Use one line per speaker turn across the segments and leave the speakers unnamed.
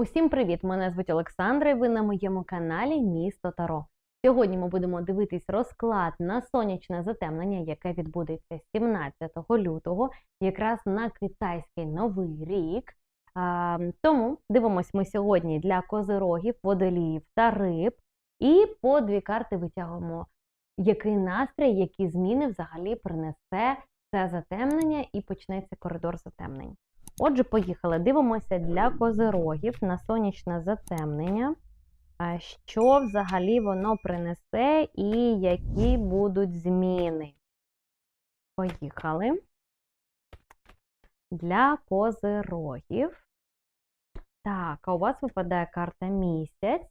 Усім привіт! Мене звуть Олександра і ви на моєму каналі Місто Таро. Сьогодні ми будемо дивитись розклад на сонячне затемнення, яке відбудеться 17 лютого, якраз на китайський новий рік. А, тому дивимось ми сьогодні для козирогів, водоліїв та риб. І по дві карти витягуємо, який настрій, які зміни взагалі принесе це затемнення і почнеться коридор затемнень. Отже, поїхали. Дивимося для козирогів на сонячне затемнення. Що взагалі воно принесе і які будуть зміни? Поїхали. Для козирогів. Так, а у вас випадає карта місяць.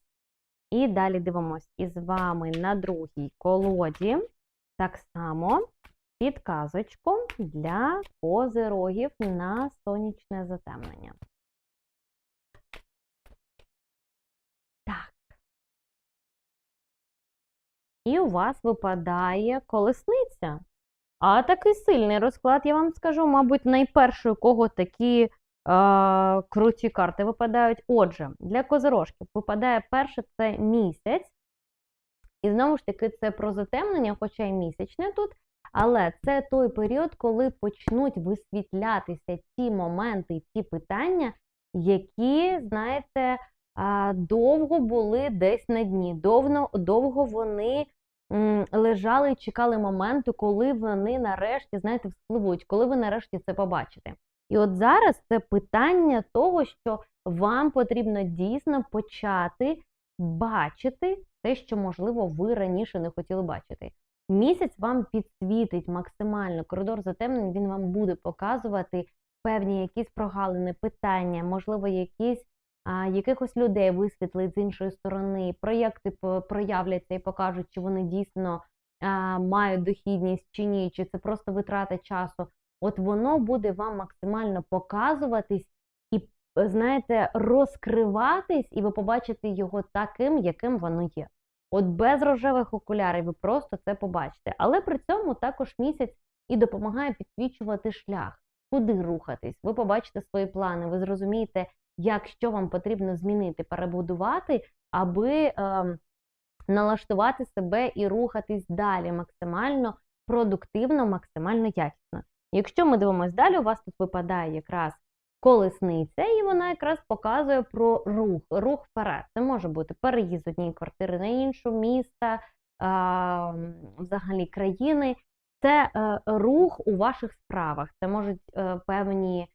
І далі дивимось із вами на другій колоді. Так само підказочку для козирогів на сонячне затемнення. Так. І у вас випадає колесниця. А такий сильний розклад, я вам скажу, мабуть, найперший, у кого такі е, круті карти випадають. Отже, для козирожків випадає перше це місяць. І знову ж таки, це про затемнення, хоча й місячне тут. Але це той період, коли почнуть висвітлятися ті моменти, ті питання, які, знаєте, довго були десь на дні. Довго, довго вони лежали і чекали моменту, коли вони нарешті, знаєте, вспливуть, коли ви нарешті це побачите. І от зараз це питання того, що вам потрібно дійсно почати бачити те, що, можливо, ви раніше не хотіли бачити. Місяць вам підсвітить максимально коридор затемнень, він вам буде показувати певні якісь прогалини, питання, можливо, якісь а, якихось людей висвітлить з іншої сторони, проєкти проявляться і покажуть, чи вони дійсно а, мають дохідність чи ні, чи це просто витрата часу. От воно буде вам максимально показуватись і, знаєте, розкриватись, і ви побачите його таким, яким воно є. От без рожевих окулярів ви просто це побачите. Але при цьому також місяць і допомагає підсвічувати шлях, куди рухатись. Ви побачите свої плани, ви зрозумієте, як що вам потрібно змінити, перебудувати, аби е, налаштувати себе і рухатись далі максимально продуктивно, максимально якісно. Якщо ми дивимося далі, у вас тут випадає якраз колесниця, і вона якраз показує про рух, рух вперед. Це може бути переїзд з однієї квартири на іншу, міста, взагалі країни. Це е, рух у ваших справах. Це можуть е, певні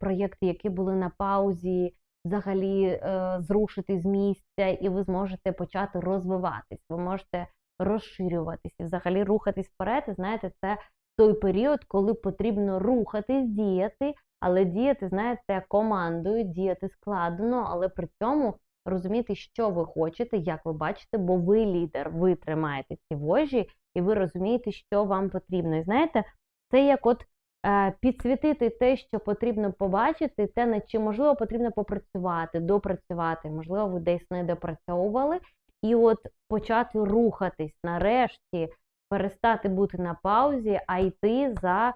проєкти, які були на паузі, взагалі е, зрушити з місця, і ви зможете почати розвиватись. Ви можете розширюватись і взагалі рухатись вперед. І знаєте, це той період, коли потрібно рухатись, діяти, але діяти, знаєте, командою, діяти складно, але при цьому розуміти, що ви хочете, як ви бачите, бо ви лідер, ви тримаєте ці вожі, і ви розумієте, що вам потрібно. І знаєте, це як от е, підсвітити те, що потрібно побачити, те, над чим можливо потрібно попрацювати, допрацювати, можливо, ви десь не допрацьовували, і от почати рухатись нарешті, перестати бути на паузі, а йти за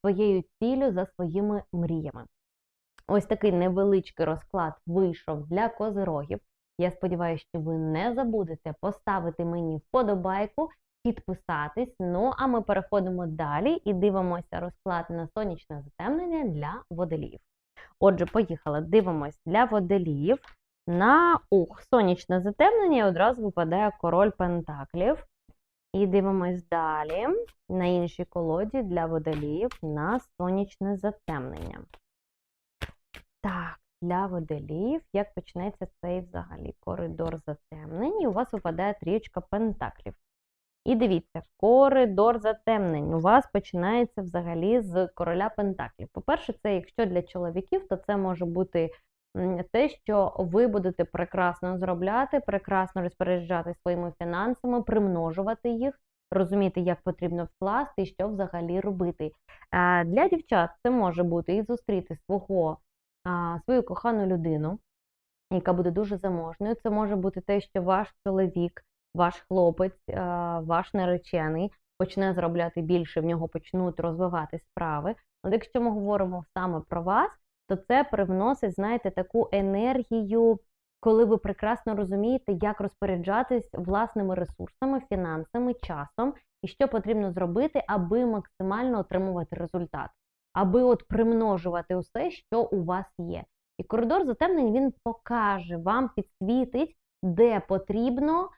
своєю ціллю, за своїми мріями. Ось такий невеличкий розклад вийшов для козирогів. Я сподіваюся, що ви не забудете поставити мені вподобайку, підписатись. Ну, а ми переходимо далі і дивимося розклад на сонячне затемнення для водоліїв. Отже, поїхали. Дивимось для водоліїв. На ух, сонячне затемнення і одразу випадає король Пентаклів. І дивимось далі на іншій колоді для водоліїв на сонячне затемнення. Так, для водоліїв, як почнеться цей взагалі коридор затемнень, і у вас випадає трієчка пентаклів. І дивіться, коридор затемнень у вас починається взагалі з короля Пентаклів. По-перше, це якщо для чоловіків, то це може бути те, що ви будете прекрасно зробляти, прекрасно розпоряджати своїми фінансами, примножувати їх, розуміти, як потрібно вкласти і що взагалі робити. Для дівчат це може бути і зустріти свого, свою кохану людину, яка буде дуже заможною. Це може бути те, що ваш чоловік, ваш хлопець, ваш наречений почне заробляти більше, в нього почнуть розвивати справи. От якщо ми говоримо саме про вас, то це привносить, знаєте, таку енергію, коли ви прекрасно розумієте, як розпоряджатись власними ресурсами, фінансами, часом і що потрібно зробити, аби максимально отримувати результат, аби от примножувати усе, що у вас є. І коридор затемнень він покаже вам, підсвітить, де потрібно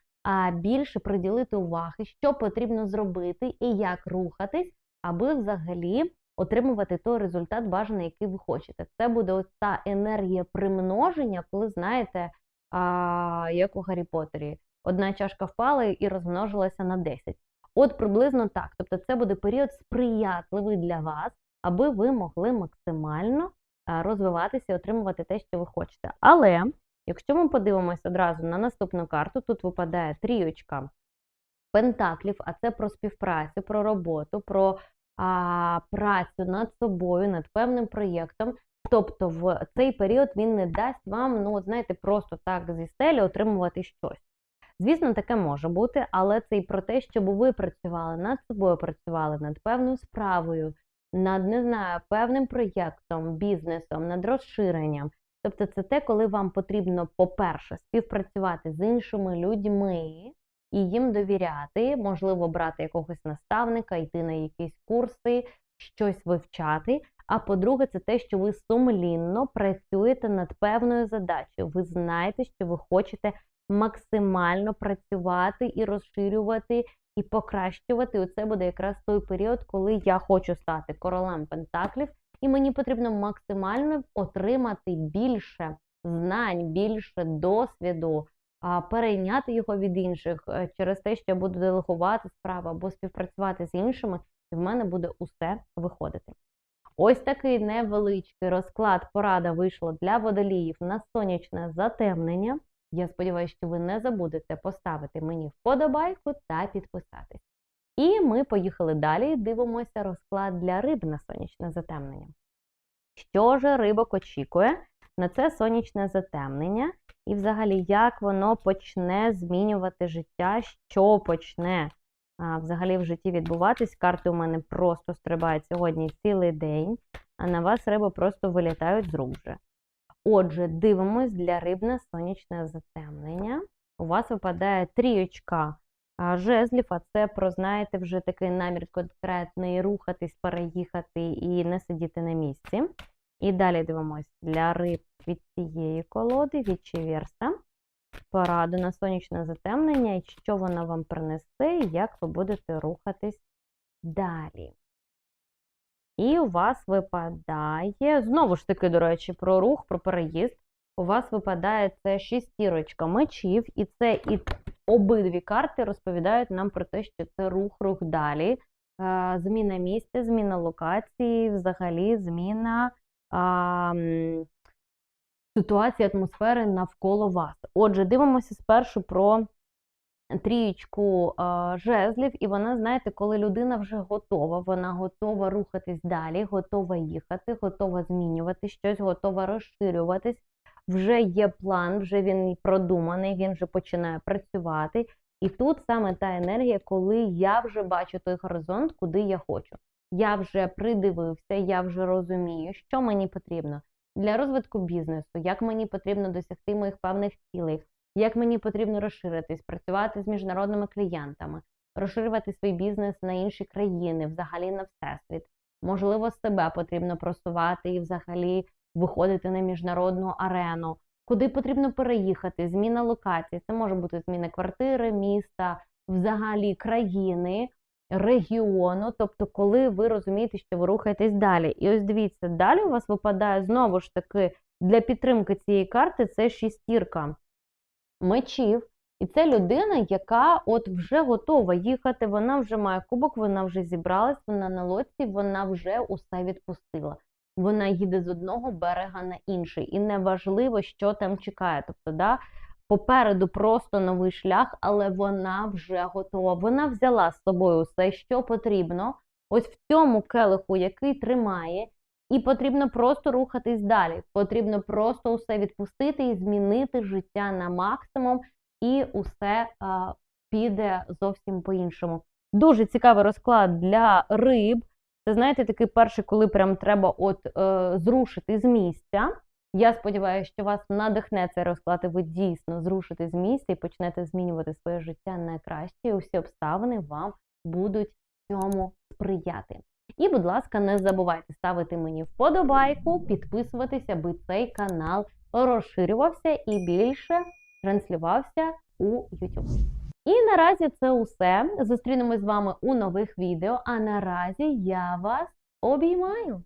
більше приділити уваги, що потрібно зробити і як рухатись, аби взагалі отримувати той результат бажаний, який ви хочете. Це буде ось та енергія примноження, коли знаєте, а, як у Гаррі Поттері, одна чашка впала і розмножилася на 10. От приблизно так. Тобто це буде період сприятливий для вас, аби ви могли максимально розвиватися і отримувати те, що ви хочете. Але якщо ми подивимося одразу на наступну карту, тут випадає трійочка пентаклів, а це про співпрацю, про роботу, про а, працю над собою, над певним проєктом. Тобто в цей період він не дасть вам, ну, знаєте, просто так зі стелі отримувати щось. Звісно, таке може бути, але це і про те, щоб ви працювали над собою, працювали над певною справою, над не знаю, певним проєктом, бізнесом, над розширенням. Тобто, це те, коли вам потрібно, по-перше, співпрацювати з іншими людьми і їм довіряти, можливо, брати якогось наставника, йти на якісь курси, щось вивчати. А по-друге, це те, що ви сумлінно працюєте над певною задачею. Ви знаєте, що ви хочете максимально працювати і розширювати, і покращувати. Оце буде якраз той період, коли я хочу стати королем пентаклів, і мені потрібно максимально отримати більше знань, більше досвіду, перейняти його від інших е, через те, що я буду делегувати справу або співпрацювати з іншими, і в мене буде усе виходити. Ось такий невеличкий розклад порада вийшло для водоліїв на сонячне затемнення. Я сподіваюся, що ви не забудете поставити мені вподобайку та підписатись. І ми поїхали далі. Дивимося розклад для риб на сонячне затемнення. Що ж рибок очікує на це сонячне затемнення? І взагалі, як воно почне змінювати життя, що почне а, взагалі в житті відбуватись? Карти у мене просто стрибають сьогодні цілий день, а на вас риби просто вилітають з рук вже. Отже, дивимось для риб на сонячне затемнення. У вас випадає трієчка жезлів, а це про, знаєте, вже такий намір конкретний рухатись, переїхати і не сидіти на місці. І далі дивимось для риб від цієї колоди, від Чеверса. Пораду на сонячне затемнення, і що вона вам принесе, і як ви будете рухатись далі. І у вас випадає, знову ж таки, до речі, про рух, про переїзд. У вас випадає це шістірочка мечів, і це і обидві карти розповідають нам про те, що це рух, рух далі, е, зміна місця, зміна локації, взагалі зміна а, ситуації, атмосфери навколо вас. Отже, дивимося спершу про трієчку а, жезлів, і вона, знаєте, коли людина вже готова, вона готова рухатись далі, готова їхати, готова змінювати щось, готова розширюватись. Вже є план, вже він продуманий, він вже починає працювати. І тут саме та енергія, коли я вже бачу той горизонт, куди я хочу. Я вже придивився, я вже розумію, що мені потрібно для розвитку бізнесу, як мені потрібно досягти моїх певних цілей, як мені потрібно розширитись, працювати з міжнародними клієнтами, розширювати свій бізнес на інші країни, взагалі на всесвіт. Можливо, себе потрібно просувати і взагалі виходити на міжнародну арену, куди потрібно переїхати, зміна локації. Це може бути зміна квартири, міста, взагалі країни, регіону. Тобто, коли ви розумієте, що ви рухаєтесь далі. І ось дивіться, далі у вас випадає знову ж таки для підтримки цієї карти це шістірка мечів. І це людина, яка от вже готова їхати, вона вже має кубок, вона вже зібралась, вона на лодці, вона вже усе відпустила. Вона їде з одного берега на інший. І неважливо, що там чекає. Тобто, да, попереду просто новий шлях, але вона вже готова. Вона взяла з собою все, що потрібно, ось в цьому келиху, який тримає, і потрібно просто рухатись далі. Потрібно просто усе відпустити і змінити життя на максимум, і усе а, піде зовсім по-іншому. Дуже цікавий розклад для риб. Це знаєте, такий перший, коли прям треба от е, зрушити з місця. Я сподіваюся, що вас надихне цей розклад, і ви дійсно зрушите з місця і почнете змінювати своє життя на краще. І усі обставини вам будуть цьому сприяти. І, будь ласка, не забувайте ставити мені вподобайку, підписуватися, аби цей канал розширювався і більше транслювався у YouTube. І наразі це усе. Зустрінемось з вами у нових відео. А наразі я вас обіймаю.